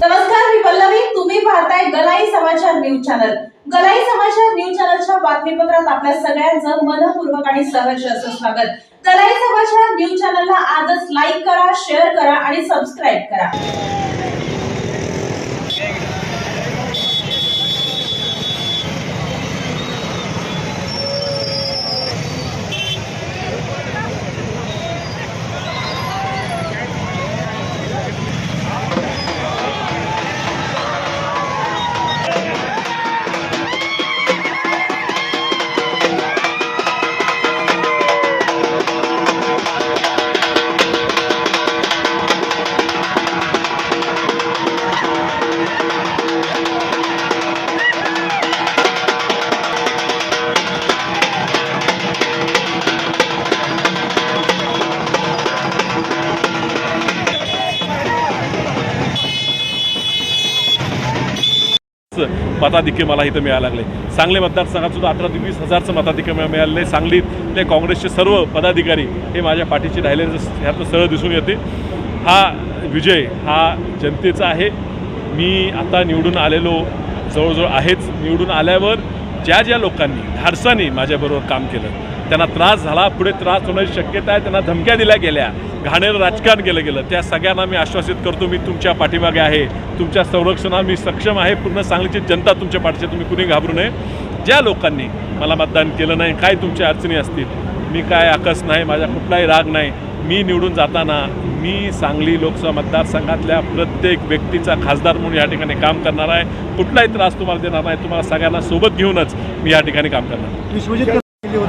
नमस्कार मी पल्लवी. तुम्ही पाहताय गलाई समाचार न्यूज चॅनल. गलाई समाचार न्यूज चॅनलच्या बातमीपत्रात आपल्या सगळ्यांचं मनपूर्वक आणि सहर्ष असं स्वागत. गलाई समाचार न्यूज चॅनलला आजच लाईक करा शेअर करा आणि सबस्क्राईब करा. मताधिक्य मला इथं मिळायला लागले. सांगली मतदारसंघातसुद्धा अठरा ते वीस हजारचं मताधिक्य मिळालेलं आहे सांगलीतले काँग्रेसचे सर्व पदाधिकारी हे माझ्या पाठीशी राहिलेले ह्यातनं सरळ दिसून येते. हा विजय हा जनतेचा आहे. मी आता निवडून आलेलो जवळजवळ आहेच. निवडून आल्यावर ज्या ज्या लोकांनी धाडसाने माझ्याबरोबर काम केलं त्यांना त्रास झाला. पुढे त्रास होण्याची शक्यता आहे. त्यांना धमक्या दिल्या गेल्या. घाणेरं राजकारण केलं गेलं. त्या सगळ्यांना मी आश्वासित करतो मी तुमच्या पाठीमागे आहे. तुमच्या संरक्षणात मी सक्षम आहे. पूर्ण सांगलीची जनता तुमच्या पाठीशी तुम्ही कुणी घाबरू नये. ज्या लोकांनी मला मतदान केलं नाही काय तुमच्या अडचणी असतील? मी काय आकस नाही माझा कुठलाही राग नाही. मी निवडून जाताना मी सांगली लोकसभा मतदारसंघातल्या प्रत्येक व्यक्तीचा खासदार म्हणून या ठिकाणी काम करणार आहे. कुठलाही त्रास तुम्हाला देणार नाही. तुम्हाला सगळ्यांना सोबत घेऊनच मी या ठिकाणी काम करणार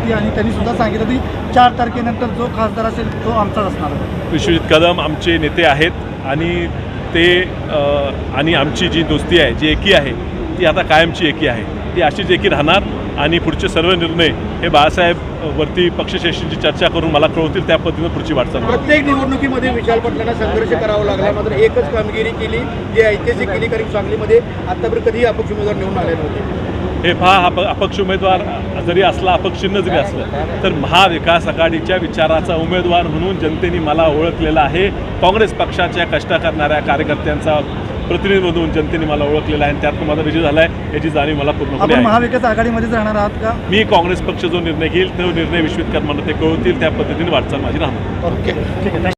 होती आणि त्यांनी सुद्धा सांगितलं की चार तारखेनंतर जो खासदार असेल तो आमचाच असणार आहे. विश्वजित कदम आमचे नेते आहेत आणि ते आणि आमची जी दोस्ती आहे जी एकी आहे ती आता कायमची एकी आहे ती अशीच एकी राहणार आणि पुढचे सर्व निर्णय हे बाळासाहेब वरती पक्षश्रेष्ठींची चर्चा करून मला कळवतील त्या पद्धतीनं पुढची वाटचाल. प्रत्येक निवडणुकीमध्ये विशाल पाटलांना संघर्ष करावा लागला मात्र एकच कामगिरी केली जी ऐतिहासिक केली कारण सांगलीमध्ये आतापर्यंत कधीही अपक्ष उमेदवार निवडून आले नव्हते हे पहा हा प- अपक्ष उमेदवार जरी असला अपक्ष चिन्ह जरी असलं तर महाविकास आघाडीच्या विचाराचा उमेदवार म्हणून जनतेने मला ओळखलेला आहे. काँग्रेस पक्षाच्या कष्ट करणाऱ्या कार्यकर्त्यांचा प्रतिनिधी म्हणून जनतेने मला ओळखलेला आहे आणि त्यात माझा विजय झाला आहे याची जाणीव मला आहे. महाविकास आघाडीमध्येच राहणार आहात का? मी काँग्रेस पक्ष जो निर्णय घेईल तो निर्णय विश्वित करताना ते कळवतील त्या पद्धतीने वाटचाल माझी राहणार. ओके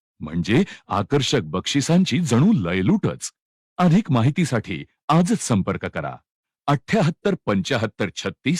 म्हणजे आकर्षक बक्षिसांची जणू लयलूटच. अधिक माहितीसाठी आजच संपर्क करा. अठ्याहत्तर पंचाहत्तर छत्तीस